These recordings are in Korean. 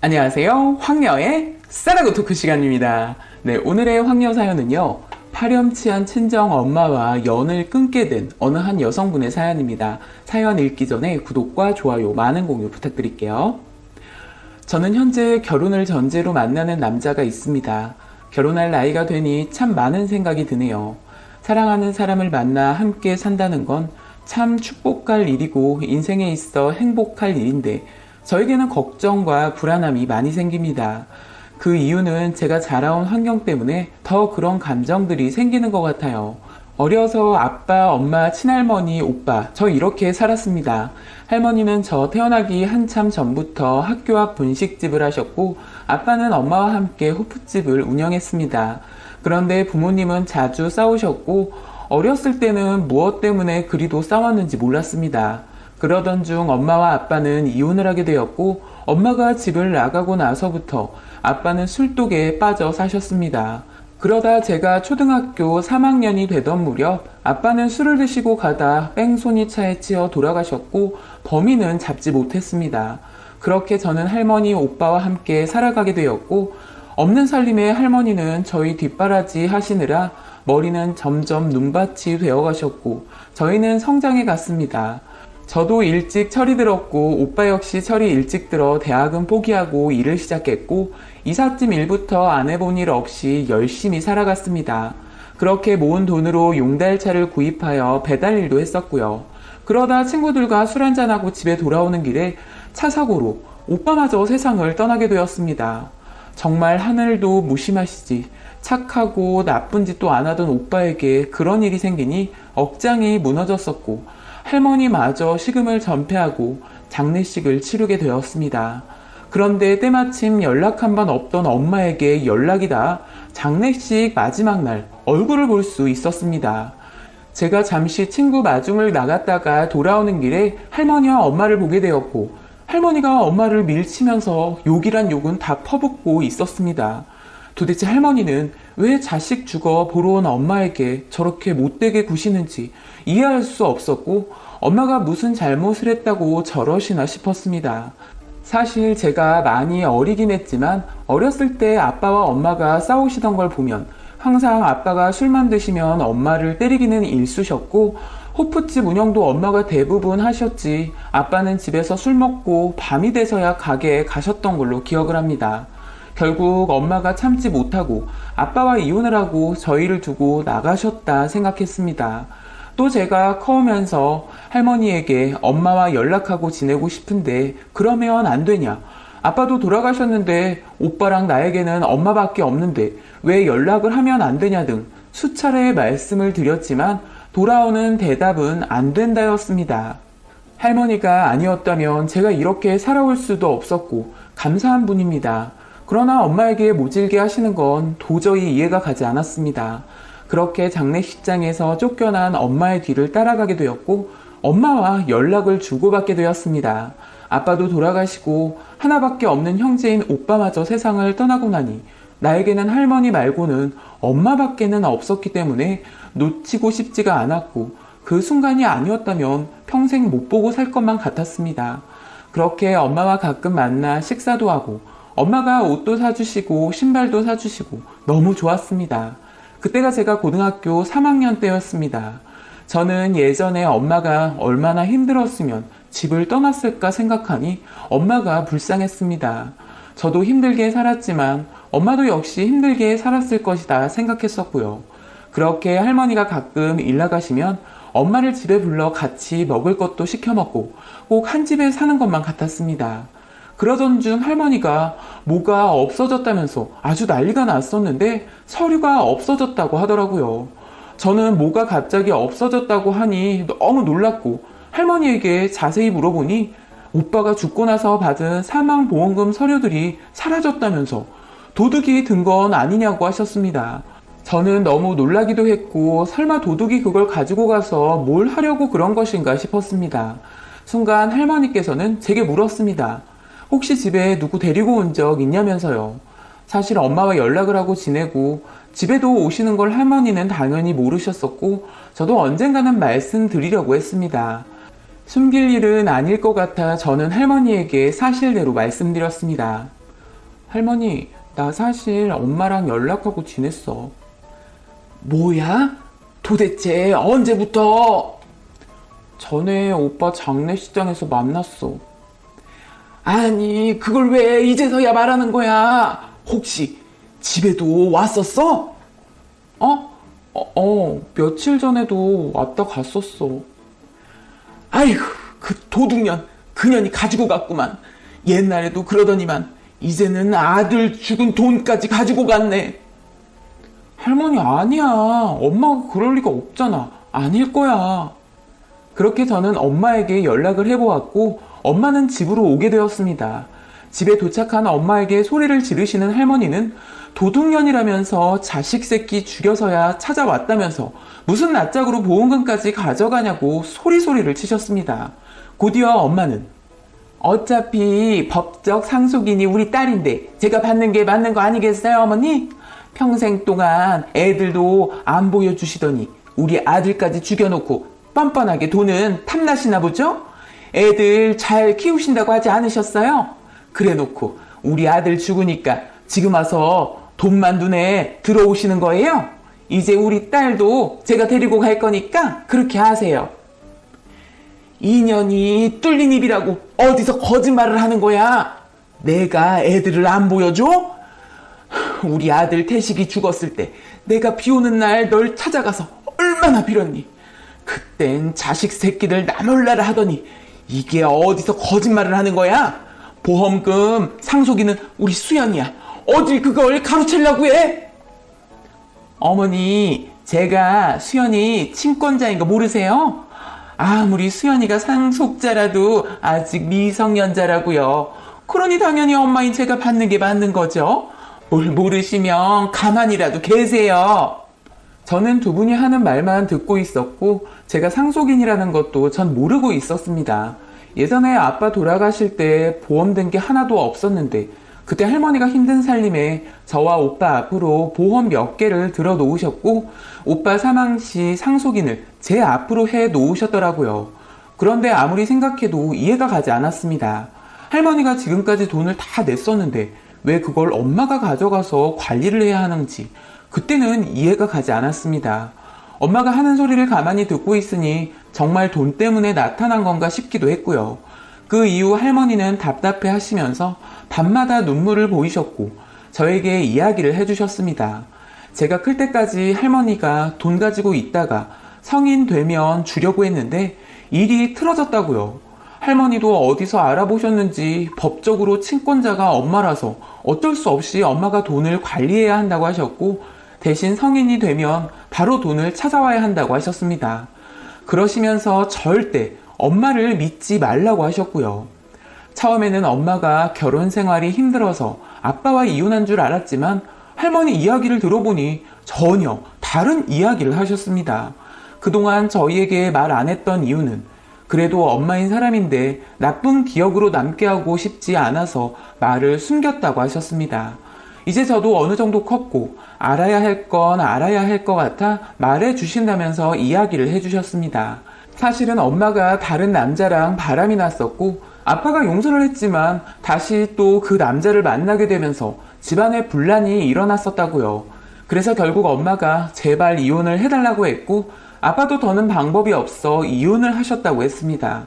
안녕하세요. 황녀의 싸라고 토크 시간입니다. 네, 오늘의 황녀 사연은요. 파렴치한 친정 엄마와 연을 끊게 된 어느 한 여성분의 사연입니다. 사연 읽기 전에 구독과 좋아요, 많은 공유 부탁드릴게요. 저는 현재 결혼을 전제로 만나는 남자가 있습니다. 결혼할 나이가 되니 참 많은 생각이 드네요. 사랑하는 사람을 만나 함께 산다는 건 참 축복할 일이고 인생에 있어 행복할 일인데 저에게는 걱정과 불안함이 많이 생깁니다. 그 이유는 제가 자라온 환경 때문에 더 그런 감정들이 생기는 것 같아요. 어려서 아빠, 엄마, 친할머니, 오빠, 저 이렇게 살았습니다. 할머니는 저 태어나기 한참 전부터 학교 앞 분식집을 하셨고, 아빠는 엄마와 함께 호프집을 운영했습니다. 그런데 부모님은 자주 싸우셨고, 어렸을 때는 무엇 때문에 그리도 싸웠는지 몰랐습니다. 그러던 중 엄마와 아빠는 이혼을 하게 되었고, 엄마가 집을 나가고 나서부터 아빠는 술독에 빠져 사셨습니다. 그러다 제가 초등학교 3학년이 되던 무렵 아빠는 술을 드시고 가다 뺑소니 차에 치여 돌아가셨고 범인은 잡지 못했습니다. 그렇게 저는 할머니 오빠와 함께 살아가게 되었고 없는 살림에 할머니는 저희 뒷바라지 하시느라 머리는 점점 눈밭이 되어 가셨고 저희는 성장해 갔습니다. 저도 일찍 철이 들었고 오빠 역시 철이 일찍 들어 대학은 포기하고 일을 시작했고 이삿짐 일부터 안 해본 일 없이 열심히 살아갔습니다. 그렇게 모은 돈으로 용달차를 구입하여 배달 일도 했었고요. 그러다 친구들과 술 한잔하고 집에 돌아오는 길에 차 사고로 오빠마저 세상을 떠나게 되었습니다. 정말 하늘도 무심하시지 착하고 나쁜 짓도 안 하던 오빠에게 그런 일이 생기니 억장이 무너졌었고 할머니마저 식음을 전폐하고 장례식을 치르게 되었습니다. 그런데 때마침 연락 한 번 없던 엄마에게 연락이 닿아 장례식 마지막 날 얼굴을 볼 수 있었습니다. 제가 잠시 친구 마중을 나갔다가 돌아오는 길에 할머니와 엄마를 보게 되었고 할머니가 엄마를 밀치면서 욕이란 욕은 다 퍼붓고 있었습니다. 도대체 할머니는 왜 자식 죽어 보러 온 엄마에게 저렇게 못되게 구시는지 이해할 수 없었고 엄마가 무슨 잘못을 했다고 저러시나 싶었습니다. 사실 제가 많이 어리긴 했지만 어렸을 때 아빠와 엄마가 싸우시던 걸 보면 항상 아빠가 술만 드시면 엄마를 때리기는 일쑤셨고 호프집 운영도 엄마가 대부분 하셨지 아빠는 집에서 술 먹고 밤이 돼서야 가게에 가셨던 걸로 기억을 합니다. 결국 엄마가 참지 못하고 아빠와 이혼을 하고 저희를 두고 나가셨다 생각했습니다. 또 제가 커오면서 할머니에게 엄마와 연락하고 지내고 싶은데 그러면 안 되냐? 아빠도 돌아가셨는데 오빠랑 나에게는 엄마밖에 없는데 왜 연락을 하면 안 되냐 등 수차례 말씀을 드렸지만 돌아오는 대답은 안 된다였습니다. 할머니가 아니었다면 제가 이렇게 살아올 수도 없었고 감사한 분입니다. 그러나 엄마에게 모질게 하시는 건 도저히 이해가 가지 않았습니다. 그렇게 장례식장에서 쫓겨난 엄마의 뒤를 따라가게 되었고 엄마와 연락을 주고받게 되었습니다. 아빠도 돌아가시고 하나밖에 없는 형제인 오빠마저 세상을 떠나고 나니 나에게는 할머니 말고는 엄마밖에는 없었기 때문에 놓치고 싶지가 않았고 그 순간이 아니었다면 평생 못 보고 살 것만 같았습니다. 그렇게 엄마와 가끔 만나 식사도 하고 엄마가 옷도 사주시고 신발도 사주시고 너무 좋았습니다. 그때가 제가 고등학교 3학년 때였습니다. 저는 예전에 엄마가 얼마나 힘들었으면 집을 떠났을까 생각하니 엄마가 불쌍했습니다. 저도 힘들게 살았지만 엄마도 역시 힘들게 살았을 것이다 생각했었고요. 그렇게 할머니가 가끔 일 나가시면 엄마를 집에 불러 같이 먹을 것도 시켜 먹고 꼭 한 집에 사는 것만 같았습니다. 그러던 중 할머니가 뭐가 없어졌다면서 아주 난리가 났었는데 서류가 없어졌다고 하더라고요. 저는 뭐가 갑자기 없어졌다고 하니 너무 놀랐고 할머니에게 자세히 물어보니 오빠가 죽고 나서 받은 사망보험금 서류들이 사라졌다면서 도둑이 든 건 아니냐고 하셨습니다. 저는 너무 놀라기도 했고 설마 도둑이 그걸 가지고 가서 뭘 하려고 그런 것인가 싶었습니다. 순간 할머니께서는 제게 물었습니다. 혹시 집에 누구 데리고 온 적 있냐면서요. 사실 엄마와 연락을 하고 지내고 집에도 오시는 걸 할머니는 당연히 모르셨었고 저도 언젠가는 말씀드리려고 했습니다. 숨길 일은 아닐 것 같아 저는 할머니에게 사실대로 말씀드렸습니다. 할머니, 나 사실 엄마랑 연락하고 지냈어. 뭐야? 도대체 언제부터? 전에 오빠 장례식장에서 만났어. 아니, 그걸 왜 이제서야 말하는 거야? 혹시 집에도 왔었어? 어? 어, 어, 며칠 전에도 왔다 갔었어. 아이고, 그 도둑년, 그년이 가지고 갔구만. 옛날에도 그러더니만, 이제는 아들 죽은 돈까지 가지고 갔네. 할머니, 아니야. 엄마가 그럴 리가 없잖아. 아닐 거야. 그렇게 저는 엄마에게 연락을 해보았고, 엄마는 집으로 오게 되었습니다. 집에 도착한 엄마에게 소리를 지르시는 할머니는 도둑년이라면서 자식 새끼 죽여서야 찾아왔다면서 무슨 낯짝으로 보험금까지 가져가냐고 소리소리를 치셨습니다. 곧이어 엄마는 어차피 법적 상속인이 우리 딸인데 제가 받는 게 맞는 거 아니겠어요, 어머니? 평생 동안 애들도 안 보여주시더니 우리 아들까지 죽여놓고 뻔뻔하게 돈은 탐나시나 보죠? 애들 잘 키우신다고 하지 않으셨어요? 그래 놓고 우리 아들 죽으니까 지금 와서 돈만 눈에 들어오시는 거예요? 이제 우리 딸도 제가 데리고 갈 거니까 그렇게 하세요. 인연이 뚫린 입이라고 어디서 거짓말을 하는 거야? 내가 애들을 안 보여줘? 우리 아들 태식이 죽었을 때 내가 비 오는 날 널 찾아가서 얼마나 빌었니? 그땐 자식 새끼들 나몰라라 하더니 이게 어디서 거짓말을 하는 거야? 보험금 상속인은 우리 수연이야. 어딜 그걸 가로채려고 해? 어머니, 제가 수연이 친권자인 거 모르세요? 아무리 수연이가 상속자라도 아직 미성년자라고요. 그러니 당연히 엄마인 제가 받는 게 맞는 거죠. 뭘 모르시면 가만히라도 계세요. 저는 두 분이 하는 말만 듣고 있었고 제가 상속인이라는 것도 전 모르고 있었습니다. 예전에 아빠 돌아가실 때 보험 든게 하나도 없었는데 그때 할머니가 힘든 살림에 저와 오빠 앞으로 보험 몇 개를 들어 놓으셨고 오빠 사망 시 상속인을 제 앞으로 해 놓으셨더라고요. 그런데 아무리 생각해도 이해가 가지 않았습니다. 할머니가 지금까지 돈을 다 냈었는데 왜 그걸 엄마가 가져가서 관리를 해야 하는지 그때는 이해가 가지 않았습니다. 엄마가 하는 소리를 가만히 듣고 있으니 정말 돈 때문에 나타난 건가 싶기도 했고요. 그 이후 할머니는 답답해 하시면서 밤마다 눈물을 보이셨고 저에게 이야기를 해주셨습니다. 제가 클 때까지 할머니가 돈 가지고 있다가 성인 되면 주려고 했는데 일이 틀어졌다고요. 할머니도 어디서 알아보셨는지 법적으로 친권자가 엄마라서 어쩔 수 없이 엄마가 돈을 관리해야 한다고 하셨고 대신 성인이 되면 바로 돈을 찾아와야 한다고 하셨습니다. 그러시면서 절대 엄마를 믿지 말라고 하셨고요. 처음에는 엄마가 결혼 생활이 힘들어서 아빠와 이혼한 줄 알았지만 할머니 이야기를 들어보니 전혀 다른 이야기를 하셨습니다. 그동안 저희에게 말 안 했던 이유는 그래도 엄마인 사람인데 나쁜 기억으로 남게 하고 싶지 않아서 말을 숨겼다고 하셨습니다. 이제 저도 어느 정도 컸고 알아야 할 건 알아야 할 것 같아 말해 주신다면서 이야기를 해 주셨습니다. 사실은 엄마가 다른 남자랑 바람이 났었고 아빠가 용서를 했지만 다시 또 그 남자를 만나게 되면서 집안에 분란이 일어났었다고요. 그래서 결국 엄마가 제발 이혼을 해달라고 했고 아빠도 더는 방법이 없어 이혼을 하셨다고 했습니다.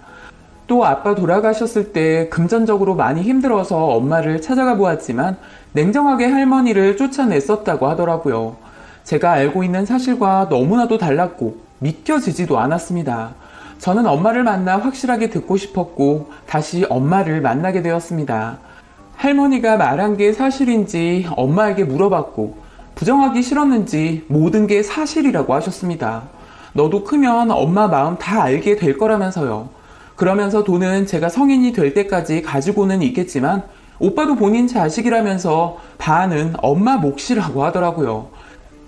또 아빠 돌아가셨을 때 금전적으로 많이 힘들어서 엄마를 찾아가 보았지만 냉정하게 할머니를 쫓아냈었다고 하더라고요. 제가 알고 있는 사실과 너무나도 달랐고 믿겨지지도 않았습니다. 저는 엄마를 만나 확실하게 듣고 싶었고 다시 엄마를 만나게 되었습니다. 할머니가 말한 게 사실인지 엄마에게 물어봤고 부정하기 싫었는지 모든 게 사실이라고 하셨습니다. 너도 크면 엄마 마음 다 알게 될 거라면서요. 그러면서 돈은 제가 성인이 될 때까지 가지고는 있겠지만 오빠도 본인 자식이라면서 반은 엄마 몫이라고 하더라고요.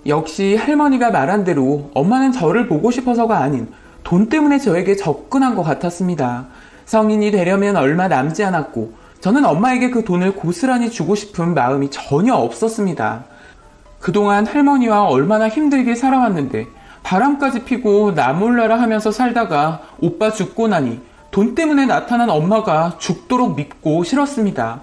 역시 할머니가 말한 대로 엄마는 저를 보고 싶어서가 아닌 돈 때문에 저에게 접근한 것 같았습니다. 성인이 되려면 얼마 남지 않았고 저는 엄마에게 그 돈을 고스란히 주고 싶은 마음이 전혀 없었습니다. 그동안 할머니와 얼마나 힘들게 살아왔는데 바람까지 피고 나 몰라라 하면서 살다가 오빠 죽고 나니 돈 때문에 나타난 엄마가 죽도록 믿고 싫었습니다.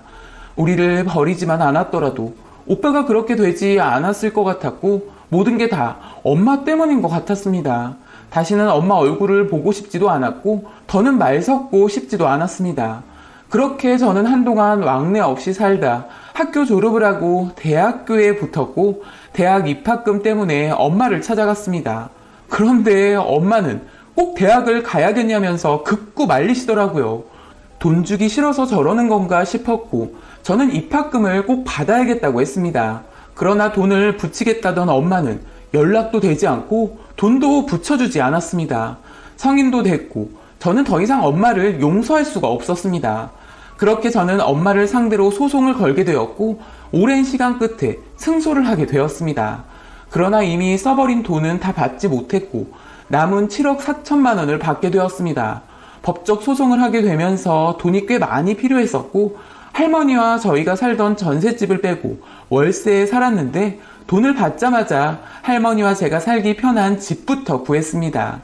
우리를 버리지만 않았더라도 오빠가 그렇게 되지 않았을 것 같았고 모든 게 다 엄마 때문인 것 같았습니다. 다시는 엄마 얼굴을 보고 싶지도 않았고 더는 말 섞고 싶지도 않았습니다. 그렇게 저는 한동안 왕래 없이 살다 학교 졸업을 하고 대학교에 붙었고 대학 입학금 때문에 엄마를 찾아갔습니다. 그런데 엄마는 꼭 대학을 가야겠냐면서 극구 말리시더라고요. 돈 주기 싫어서 저러는 건가 싶었고 저는 입학금을 꼭 받아야겠다고 했습니다. 그러나 돈을 붙이겠다던 엄마는 연락도 되지 않고 돈도 붙여주지 않았습니다. 성인도 됐고 저는 더 이상 엄마를 용서할 수가 없었습니다. 그렇게 저는 엄마를 상대로 소송을 걸게 되었고 오랜 시간 끝에 승소를 하게 되었습니다. 그러나 이미 써버린 돈은 다 받지 못했고 남은 7억 4천만 원을 받게 되었습니다. 법적 소송을 하게 되면서 돈이 꽤 많이 필요했었고 할머니와 저희가 살던 전셋집을 빼고 월세에 살았는데 돈을 받자마자 할머니와 제가 살기 편한 집부터 구했습니다.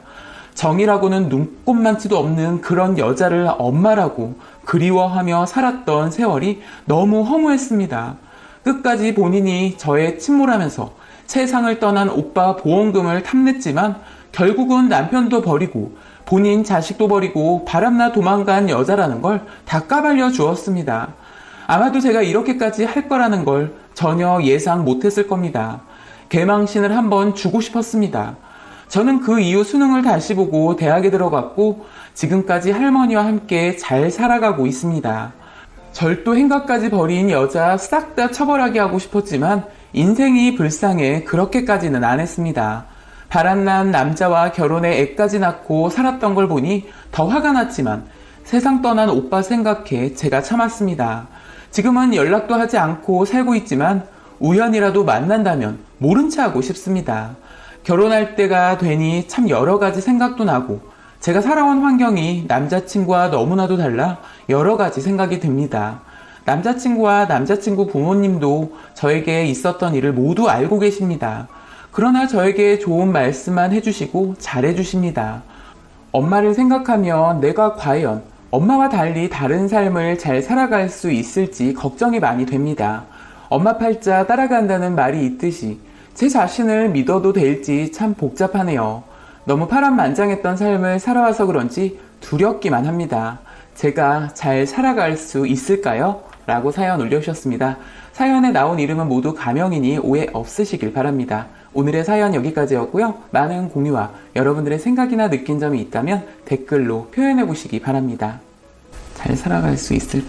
정이라고는 눈꼽만치도 없는 그런 여자를 엄마라고 그리워하며 살았던 세월이 너무 허무했습니다. 끝까지 본인이 저에 침몰하면서 세상을 떠난 오빠 보험금을 탐냈지만 결국은 남편도 버리고 본인 자식도 버리고 바람나 도망간 여자라는 걸 다 까발려 주었습니다. 아마도 제가 이렇게까지 할 거라는 걸 전혀 예상 못했을 겁니다. 개망신을 한번 주고 싶었습니다. 저는 그 이후 수능을 다시 보고 대학에 들어갔고 지금까지 할머니와 함께 잘 살아가고 있습니다. 절도 행각까지 버린 여자 싹 다 처벌하게 하고 싶었지만 인생이 불쌍해 그렇게까지는 안 했습니다. 바람난 남자와 결혼에 애까지 낳고 살았던 걸 보니 더 화가 났지만 세상 떠난 오빠 생각해 제가 참았습니다. 지금은 연락도 하지 않고 살고 있지만 우연이라도 만난다면 모른 체 하고 싶습니다. 결혼할 때가 되니 참 여러 가지 생각도 나고 제가 살아온 환경이 남자친구와 너무나도 달라 여러 가지 생각이 듭니다. 남자친구와 남자친구 부모님도 저에게 있었던 일을 모두 알고 계십니다. 그러나 저에게 좋은 말씀만 해주시고 잘해주십니다. 엄마를 생각하면 내가 과연 엄마와 달리 다른 삶을 잘 살아갈 수 있을지 걱정이 많이 됩니다. 엄마 팔자 따라간다는 말이 있듯이 제 자신을 믿어도 될지 참 복잡하네요. 너무 파란만장했던 삶을 살아와서 그런지 두렵기만 합니다. 제가 잘 살아갈 수 있을까요? 라고 사연 올려주셨습니다. 사연에 나온 이름은 모두 가명이니 오해 없으시길 바랍니다. 오늘의 사연 여기까지였고요. 많은 공유와 여러분들의 생각이나 느낀 점이 있다면 댓글로 표현해 보시기 바랍니다. 잘 살아갈 수 있을 거예요.